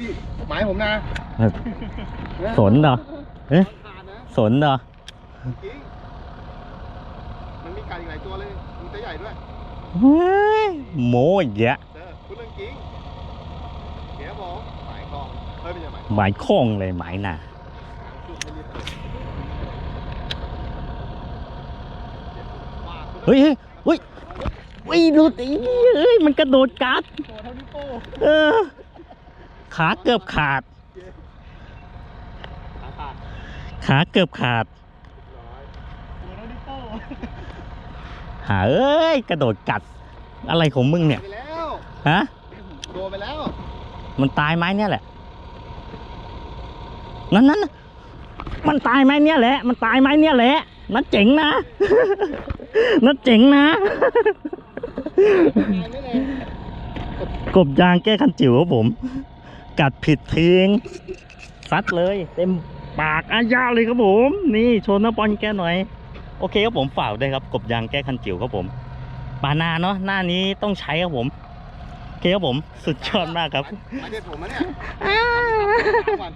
พี่หมายผมนะสนเหรอเอ๊ะขาดนะสนเหรอจริงมันมีกัดอีกหลายตัวเลยมีตัวใหญ่ด้วยเฮ้ยโมอีกแยะเจอพูดเรื่องจริงเดี๋ยวผมหมายกองเฮ้ยไม่ใช่หมายหมายข้องเลยหมายหนาจุดไม่รีบเปิดว่าคุณเฮ้ยเฮ้ยเฮ้ยเฮ้ยดูตีเอ้ยมันกระโดดกัดตัวเท่านิ้วโป้งเออ ขาเกือบขาดขาขาด ขาเกือบขาดร้อยตัวเท่านิ้วโป้งหาเอ้ย กระโดดกัด อะไรของมึงเนี่ย ไปแล้วฮะ โดนไปแล้ว มันตายไหมเนี่ยแหละ นั่นนั่นน่ะมันตายไหมเนี่ยแหละ มันตายไหมเนี่ยแหละ นั่นเจ๋งนะ นั่นเจ๋งนะตายไม่เลยกบยางแก้คันจิ๋วครับผม กัดผิดทิ้งซัดเลย เต็มปากอาญาเลยครับผม นี่โชว์น้าบอลแกหน่อย โอเคครับผมฝากด้วยครับ กบยางแก้คันจิ๋วครับผมปานาเนาะหน้านี้ต้องใช้ครับผมโอเคครับผม สุดยอดมากครับมาเด็ดผมมะเนี่ยอ้าวัน